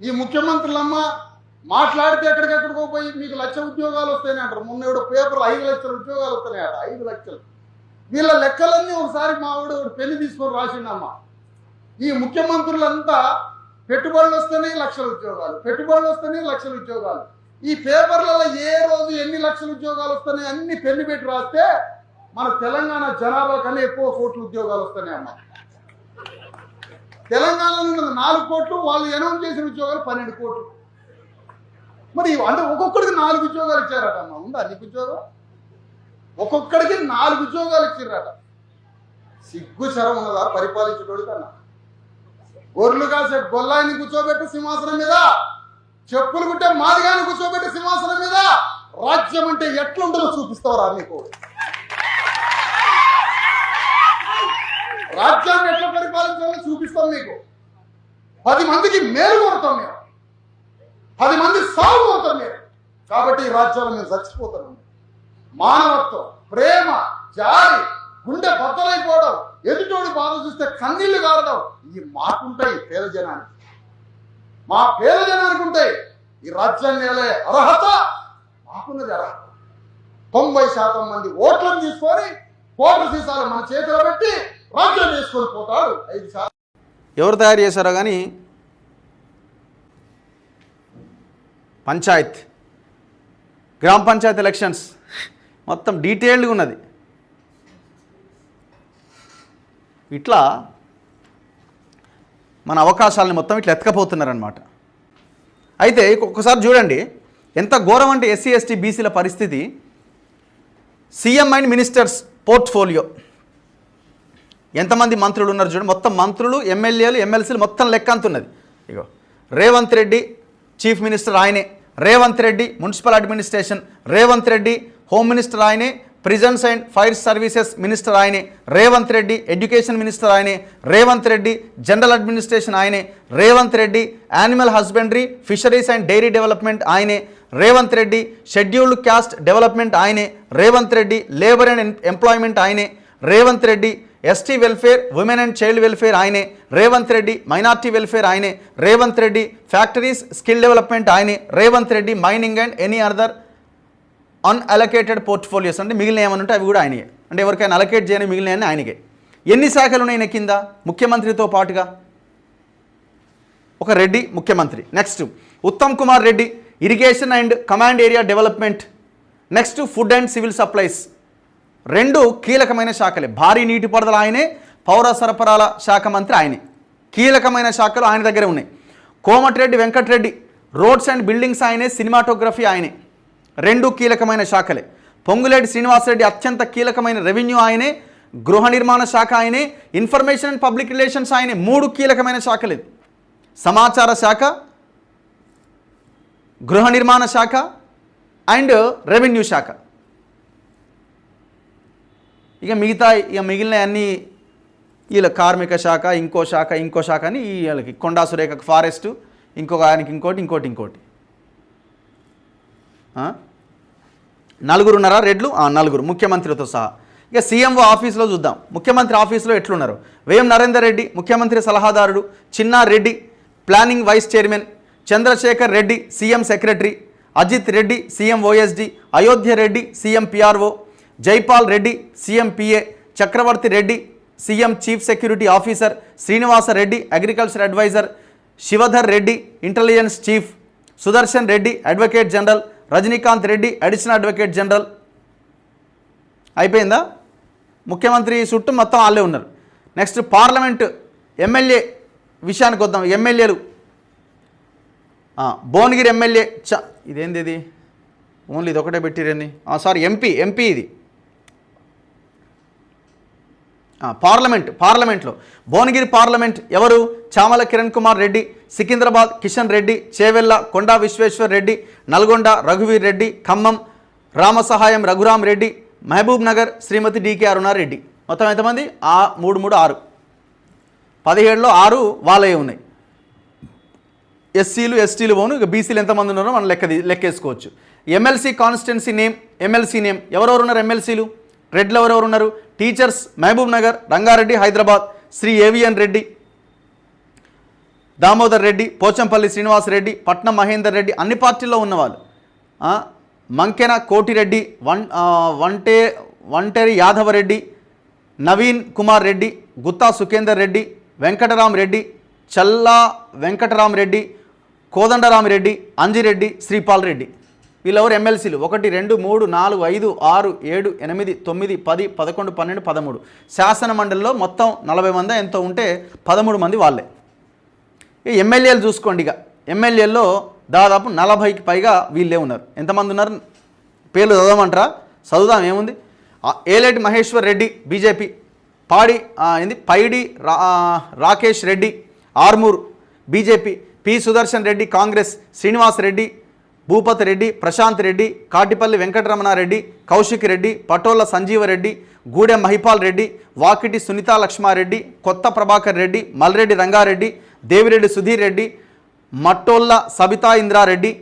ఈ ముఖ్యమంత్రులమ్మ మాట్లాడితే ఎక్కడికెక్కడికో పోయి మీకు లక్ష ఉద్యోగాలు వస్తాయని అంటారు. మొన్న ఎవడో పేపర్లు ఐదు లక్షల ఉద్యోగాలు వస్తాయి అంట ఐదు లక్షలు. వీళ్ళ లెక్కలన్నీ ఒకసారి మా వాడు పెళ్ళి తీసుకొని రాసిండమ్మ. ఈ ముఖ్యమంత్రులంతా పెట్టుబడులు వస్తేనే లక్షల ఉద్యోగాలు పెట్టుబడులు వస్తేనే లక్షల ఉద్యోగాలు. ఈ పేపర్లలో ఏ రోజు ఎన్ని లక్షల ఉద్యోగాలు వస్తున్నాయి అన్ని పెళ్ళి పెట్టి రాస్తే మన తెలంగాణ జనాభా కన్నా ఎక్కువ కోట్ల ఉద్యోగాలు వస్తున్నాయి అమ్మా తెలంగాణలో ఉన్నది నాలుగు కోట్లు వాళ్ళు అనౌన్స్ చేసిన ఉద్యోగాలు పన్నెండు కోట్లు. మరి అంటే ఒక్కొక్కడికి నాలుగు ఉద్యోగాలు ఇచ్చారట అమ్మ ఉందా నీకు ఉద్యోగం? ఒక్కొక్కడికి నాలుగు ఉద్యోగాలు ఇచ్చారట సిగ్గు శరం ఉన్నదా పరిపాలించేటోడు కన్నా గొర్రెలు కాసే గొల్లాయిని కూర్చోబెట్టి సింహాసనం మీద చెప్పులు కుట్టే మాదిగాని కూర్చోబెట్టి సింహాసనం మీద రాజ్యం అంటే ఎట్లుంటుందో చూపిస్తావరా నీకు? రాజ్యాన్ని ఎట్లా పరిపాలించాలో చూపిస్తాం మీకు. పది మందికి మేలు కొడతాం మేము. పది మంది సాగు కొడతాం మీరు కాబట్టి ఈ రాజ్యాలు మేము చచ్చిపోతాం. మానవత్వం ప్రేమ జాలి గుండె బద్దలైపోవడం ఎదుటోడి బాధ చూస్తే కన్నీళ్ళు కారడం ఇవి మాకుంటాయి పేద జనానికి. మా పేద జనానికి ఉంటాయి. ఈ రాజ్యాన్ని వెళ్ళే అర్హత మాకున్నది అర్హత. తొంభై శాతం మంది ఓట్లను తీసుకొని కోట్ల సీసాలు మన చేతిలో పెట్టి రాజ్యం పోతాడు ఐదు ఎవరు తయారు చేశారో కానీ పంచాయత్ గ్రామ పంచాయత్ ఎలక్షన్స్ మొత్తం డీటెయిల్డ్గా ఉన్నది. ఇట్లా మన అవకాశాలని మొత్తం ఇట్లా ఎత్తుకపోతున్నారనమాట అయితే ఒక్కసారి చూడండి ఎంత ఘోరం అంటే ఎస్సీ ఎస్టీ బీసీల పరిస్థితి. సీఎం అండ్ మినిస్టర్స్ పోర్ట్ఫోలియో ఎంతమంది మంత్రులు ఉన్నారు చూడండి. మొత్తం మంత్రులు ఎమ్మెల్యేలు ఎమ్మెల్సీలు మొత్తం లెక్క అంతున్నది ఇగో రేవంత్ రెడ్డి చీఫ్ మినిస్టర్ ఆయనే Revanth Reddy municipal administration Revanth Reddy home minister ఆయనే prisons and fire services minister ఆయనే రేవంత్ రెడ్డి ఎడ్యుకేషన్ మినిస్టర్ ఆయనే రేవంత్ రెడ్డి జనరల్ అడ్మినిస్ట్రేషన్ ఆయనే Revanth Reddy animal husbandry fisheries and dairy development ఆయనే Revanth Reddy scheduled caste development ఆయనే Revanth Reddy labour and employment ఆయనే Revanth Reddy ST welfare women and child welfare ఆయనే Revanth Reddy minority welfare ఆయనే Revanth Reddy factories skill development ఆయనే Revanth Reddy mining and any other unallocated portfolios అంటే మిగిలిన ఏమైనా ఉంటే అవి కూడా ఆయనయే. అంటే ఎవరికైనా అలకేట్ చేయని మిగిలిన ఆయనకే. ఎన్ని శాఖలు ఉన్నాయి కింద? ముఖ్యమంత్రితో పాటుగా? ఒక రెడ్డి ముఖ్యమంత్రి. Next Uttam Kumar Reddy irrigation and command area development. Next food and civil supplies. రెండు కీలకమైన శాఖలే. భారీ నీటిపారుదల ఆయనే పౌర సరఫరాల శాఖ మంత్రి ఆయనే. కీలకమైన శాఖలు ఆయన దగ్గరే ఉన్నాయి. Komatireddy Venkatreddy roads and buildings ఆయనే సినిమాటోగ్రఫీ ఆయనే. రెండు కీలకమైన శాఖలే. పొంగులేటి శ్రీనివాసరెడ్డి అత్యంత కీలకమైన రెవెన్యూ ఆయనే గృహ నిర్మాణ శాఖ ఆయనే ఇన్ఫర్మేషన్ అండ్ పబ్లిక్ రిలేషన్స్ ఆయనే. మూడు కీలకమైన శాఖలే. సమాచార శాఖ గృహ నిర్మాణ శాఖ అండ్ రెవెన్యూ శాఖ. ఇక మిగతా ఇక మిగిలిన అన్ని వీళ్ళ కార్మిక శాఖ ఇంకో శాఖ ఇంకో శాఖ అని వీళ్ళకి కొండా సురేఖకు ఫారెస్ట్ ఇంకొక ఆయనకి ఇంకోటి ఇంకోటి ఇంకోటి. నలుగురున్నారా? రెడ్లు? నలుగురు. ముఖ్యమంత్రితో సహా. ఇక సీఎంఓ ఆఫీస్లో చూద్దాం. ముఖ్యమంత్రి ఆఫీస్లో ఎట్లున్నారు? వేం నరేందర్ రెడ్డి ముఖ్యమంత్రి సలహాదారుడు Chinna Reddy planning vice chairman Chandrashekar Reddy CM secretary Ajith Reddy CM OSD Ayodhya Reddy CM PRO Jaipal Reddy CM PA Chakravarthi Reddy CM chief security officer Srinivasa Reddy agriculture advisor Shivadhar Reddy intelligence chief Sudarshan Reddy advocate general Rajinikanth Reddy additional advocate general. అయిపోయిందా? ముఖ్యమంత్రి చుట్టూ మొత్తం వాళ్ళే ఉన్నారు. Next parliament MLA విషయానికి వద్దాం. ఎమ్మెల్యేలు. Bhuvanagiri MLA చ ఇదేంది ఇది? ఓన్లీ ఇది ఒకటే పెట్టిరండి సారీ ఎంపీ ఎంపీ ఇది ఆ, పార్లమెంట్ పార్లమెంట్లో. భువనగిరి పార్లమెంట్ ఎవరు? చామల కిరణ్ కుమార్ రెడ్డి సికింద్రాబాద్ కిషన్ రెడ్డి చేవెళ్ళ కొండా విశ్వేశ్వర్ రెడ్డి నల్గొండ రఘువీర్ రెడ్డి ఖమ్మం రామసహాయం రఘురామ్ రెడ్డి మహబూబ్ నగర్ శ్రీమతి డికే అరుణారెడ్డి మొత్తం ఎంతమంది? ఆ మూడు మూడు ఆరు. పదిహేడులో ఆరు వాళ్ళే ఉన్నాయి. ఎస్సీలు ఎస్టీలు పోను ఇక బీసీలు ఎంతమంది ఉన్నారో మనం లెక్క లెక్కేసుకోవచ్చు. MLC constituency name MLC name. ఎవరెవరు ఉన్నారు ఎమ్మెల్సీలు? రెడ్లు ఎవరెవరు ఉన్నారు? టీచర్స్ మహబూబ్ నగర్ రంగారెడ్డి హైదరాబాద్ శ్రీ ఏవిఎన్ రెడ్డి దామోదర్ రెడ్డి పోచంపల్లి శ్రీనివాస్ రెడ్డి పట్నం మహేందర్ రెడ్డి అన్ని పార్టీల్లో ఉన్నవాళ్ళు. మంకెన కోటిరెడ్డి వన్ వంటే వంటేరి యాదవరెడ్డి నవీన్ కుమార్ రెడ్డి గుత్తా సుఖేందర్ రెడ్డి వెంకటరామ్ రెడ్డి చల్లా వెంకటరామ్ రెడ్డి కోదండరామిరెడ్డి అంజిరెడ్డి శ్రీపాల్ రెడ్డి. వీళ్ళెవరు? ఎమ్మెల్సీలు. ఒకటి రెండు మూడు నాలుగు ఐదు ఆరు ఏడు ఎనిమిది తొమ్మిది పది పదకొండు పన్నెండు పదమూడు. శాసన మండలిలో మొత్తం నలభై మంది ఎంతో ఉంటే పదమూడు మంది వాళ్ళే. ఈ ఎమ్మెల్యేలు చూసుకోండి ఇక. ఎమ్మెల్యేల్లో దాదాపు నలభైకి పైగా వీళ్ళే ఉన్నారు. ఎంతమంది ఉన్నారు? పేర్లు చదవమంటారా? చదువుదాం ఏముంది? ఏలేటి మహేశ్వర్ రెడ్డి బీజేపీ. పాడి ఏంది? పైడి రా రాకేష్ రెడ్డి ఆర్మూర్ బీజేపీ. పి సుదర్శన్ రెడ్డి కాంగ్రెస్. శ్రీనివాస్ రెడ్డి భూపతి రెడ్డి ప్రశాంత్ రెడ్డి కాటిపల్లి వెంకటరమణారెడ్డి కౌశిక్ రెడ్డి పటోళ్ళ సంజీవరెడ్డి గూడెం మహిపాల్ రెడ్డి వాకిటి సునీతా లక్ష్మారెడ్డి కొత్త ప్రభాకర్ రెడ్డి మల్రెడ్డి రంగారెడ్డి దేవిరెడ్డి సుధీర్ రెడ్డి మట్టోళ్ళ సబితా ఇంద్రారెడ్డి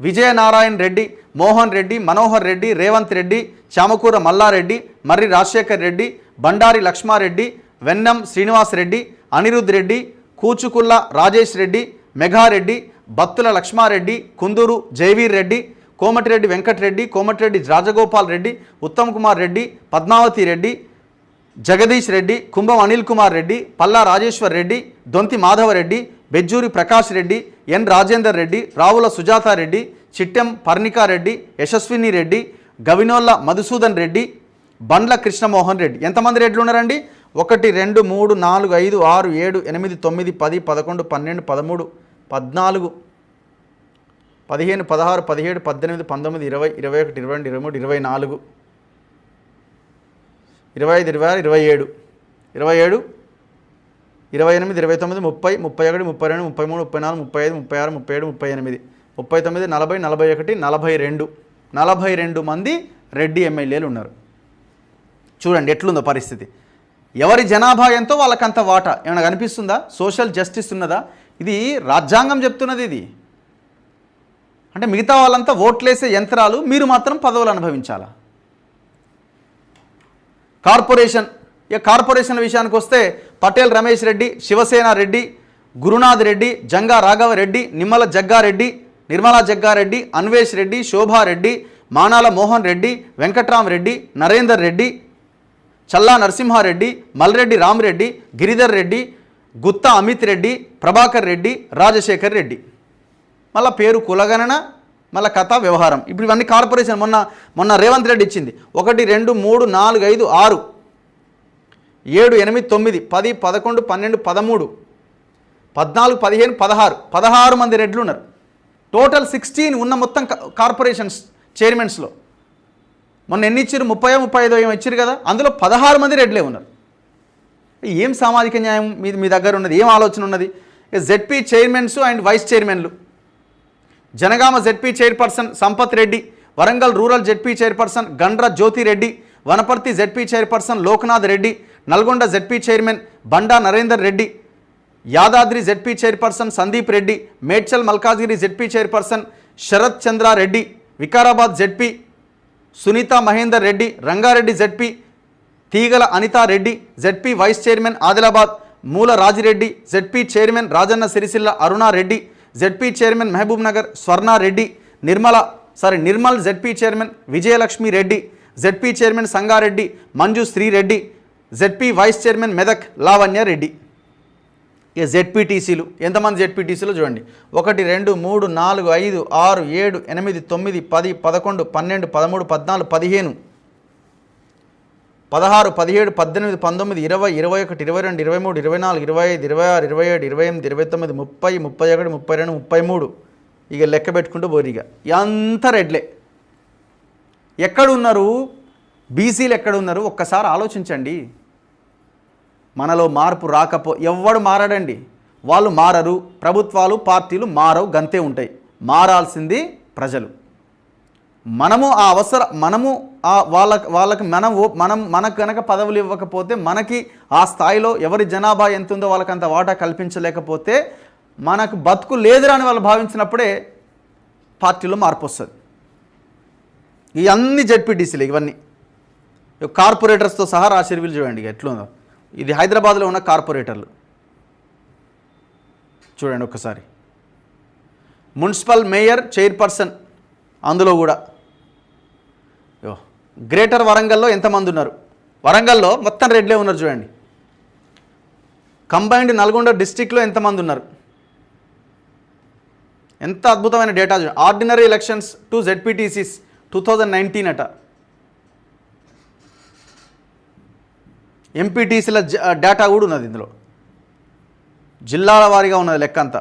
విజయనారాయణ రెడ్డి మోహన్ రెడ్డి మనోహర్ రెడ్డి రేవంత్ రెడ్డి చామకూర మల్లారెడ్డి మర్రి రాజశేఖర్ రెడ్డి బండారి లక్ష్మారెడ్డి వెన్నం శ్రీనివాస్ రెడ్డి అనిరుద్ రెడ్డి కూచుకుల్ల రాజేష్ రెడ్డి మెఘారెడ్డి బత్తుల లక్ష్మారెడ్డి కుందూరు జయవీర్ రెడ్డి కోమటిరెడ్డి వెంకటరెడ్డి కోమటిరెడ్డి రాజగోపాల్ రెడ్డి ఉత్తమ్ కుమార్ రెడ్డి పద్మావతి రెడ్డి జగదీష్ రెడ్డి కుంభం అనిల్ కుమార్ రెడ్డి పల్లా రాజేశ్వర్ రెడ్డి దొంతి మాధవరెడ్డి బెజ్జూరి ప్రకాష్ రెడ్డి ఎన్ రాజేందర్ రెడ్డి రావుల సుజాతారెడ్డి చిట్టెం పర్ణికారెడ్డి యశస్విని రెడ్డి గవినోళ్ళ మధుసూదన్ రెడ్డి బండ్ల కృష్ణమోహన్ రెడ్డి. ఎంతమంది రెడ్లు ఉన్నారండి? ఒకటి రెండు మూడు నాలుగు ఐదు ఆరు ఏడు ఎనిమిది తొమ్మిది పది పదకొండు పన్నెండు పదమూడు పద్నాలుగు పదిహేను పదహారు పదిహేడు పద్దెనిమిది పంతొమ్మిది ఇరవై ఇరవై ఒకటి ఇరవై రెండు ఇరవై మూడు ఇరవై నాలుగు ఇరవై ఐదు ఇరవై ఆరు ఇరవై ఏడు ఇరవై ఏడు ఇరవై ఎనిమిది ఇరవై తొమ్మిది ముప్పై ముప్పై ఒకటి ముప్పై రెండు ముప్పై మూడు ముప్పై నాలుగు ముప్పై ఐదు ముప్పై ఆరు ముప్పై ఏడు ముప్పై ఎనిమిది ముప్పై తొమ్మిది నలభై నలభై ఒకటి నలభై రెండు నలభై రెండు మంది రెడ్డి ఎమ్మెల్యేలు ఉన్నారు. చూడండి ఎట్లుందో పరిస్థితి. ఎవరి జనాభా ఎంతో వాళ్ళకంత వాటా? ఏమైనా కనిపిస్తుందా? సోషల్ జస్టిస్ ఉన్నదా? ఇది రాజ్యాంగం చెప్తున్నది ఇది. అంటే మిగతా వాళ్ళంతా ఓట్లేసే యంత్రాలు మీరు మాత్రం పదవులు అనుభవించాలా? కార్పొరేషన్ ఇక కార్పొరేషన్ విషయానికి వస్తే పటేల్ రమేష్ రెడ్డి శివసేన రెడ్డి గురునాథ్ రెడ్డి జంగా రాఘవ రెడ్డి నిమ్మల జగ్గారెడ్డి నిర్మలా జగ్గారెడ్డి అన్వేష్ రెడ్డి శోభారెడ్డి మానాల మోహన్ రెడ్డి వెంకట్రామరెడ్డి నరేందర్ రెడ్డి చల్లా నరసింహారెడ్డి మల్రెడ్డి రామరెడ్డి గిరిధర్ రెడ్డి గుత్తా అమిత్ రెడ్డి ప్రభాకర్ రెడ్డి రాజశేఖర్ రెడ్డి. మళ్ళీ పేరు కులగణన మళ్ళీ కథ వ్యవహారం. ఇప్పుడు ఇవన్నీ కార్పొరేషన్ మొన్న మొన్న రేవంత్ రెడ్డి ఇచ్చింది. ఒకటి రెండు మూడు నాలుగు ఐదు ఆరు. ఏడు ఎనిమిది తొమ్మిది పది పదకొండు పన్నెండు పదమూడు. పద్నాలుగు పదిహేను పదహారు. పదహారు మంది రెడ్లు ఉన్నారు టోటల్ సిక్స్టీన్ ఉన్న మొత్తం కార్పొరేషన్స్ చైర్మన్స్లో. మొన్న ఎన్ని ఇచ్చారు ముప్పై ముప్పై ఐదో ఏమో ఇచ్చారు కదా? అందులో పదహారు మంది రెడ్లే ఉన్నారు. ఏం సామాజిక న్యాయం మీ మీ దగ్గర ఉన్నది? ఏం ఆలోచన ఉన్నది? జెడ్పీ చైర్మన్స్ అండ్ వైస్ చైర్మన్లు. Janagama ZP chairperson Sampath Reddy Warangal rural ZP chairperson Gandra Jyothi Reddy Wanaparthy ZP chairperson Loknath Reddy Nalgonda ZP chairman Banda Narender Reddy Yadadri ZP chairperson Sandeep Reddy Medchal Malkajgiri ZP chairperson Sharath Chandra Reddy Vikarabad ZP Sunitha Mahender Reddy Rangareddy ZP Teegala Anithareddy ZP vice chairman Adilabad Moola Rajireddy ZP chairman Rajanna Sircilla Arunareddy ZP chairman Mahabub Nagar Swarnareddy Nirmala sorry Nirmal ZP chairman Vijayalakshmi Reddy ZP chairman Sangareddy Manju Srireddy ZP vice chairman Medak Lavanya Reddy. ఇక జెడ్పీటీసీలు? ఎంతమంది జెడ్పీటీసీలు చూడండి. ఒకటి రెండు మూడు నాలుగు ఐదు ఆరు ఏడు ఎనిమిది తొమ్మిది పది పదకొండు పన్నెండు పదమూడు పద్నాలుగు పదిహేను పదహారు పదిహేడు పద్దెనిమిది పంతొమ్మిది ఇరవై ఇరవై ఒకటి ఇరవై రెండు ఇరవై మూడు ఇరవై నాలుగు ఇరవై ఐదు ఇరవై ఆరు ఇరవై ఏడు ఇరవై ఎనిమిది ఇరవై తొమ్మిది ముప్పై ముప్పై ఒకటి ముప్పై రెండు ముప్పై మూడు. ఇక లెక్క పెట్టుకుంటూ బోరిగా అంత రెడ్లే. ఎక్కడున్నారు? బీసీలు ఎక్కడున్నారు? ఒక్కసారి ఆలోచించండి. మనలో మార్పు రాకపో ఎవ్వడు మారడండి. వాళ్ళు మారరు. ప్రభుత్వాలు పార్టీలు మారవు గంతే ఉంటాయి. మారాల్సింది ప్రజలు. మనము ఆ అవసర మనము ఆ వాళ్ళకి వాళ్ళకి మనం మనం మనకు కనుక పదవులు ఇవ్వకపోతే మనకి ఆ స్థాయిలో ఎవరి జనాభా ఎంత ఉందో వాళ్ళకి అంత వాటా కల్పించలేకపోతే మనకు బతుకు లేదురా అని వాళ్ళు భావించినప్పుడే పార్టీలో మార్పు వస్తుంది. ఈ అన్ని ఇవన్నీ. కార్పొరేటర్స్తో సహా రాసిరివిలు చూడండి ఎట్లుందో. ఇది హైదరాబాద్లో ఉన్న కార్పొరేటర్లు. చూడండి ఒకసారి మున్సిపల్ మేయర్ చైర్పర్సన్ అందులో కూడా. గ్రేటర్ వరంగల్లో ఎంతమంది ఉన్నారు వరంగల్లో మొత్తం రెడ్లే ఉన్నారు చూడండి. కంబైన్డ్ నల్గొండ డిస్టిక్లో ఎంతమంది ఉన్నారు ఎంత అద్భుతమైన డేటా చూడండి. Ordinary elections to ZPTCs two thousand nineteen అట. ఎంపీటీసీల డేటా కూడా ఉన్నది ఇందులో. జిల్లాల వారీగా ఉన్నది లెక్క అంతా.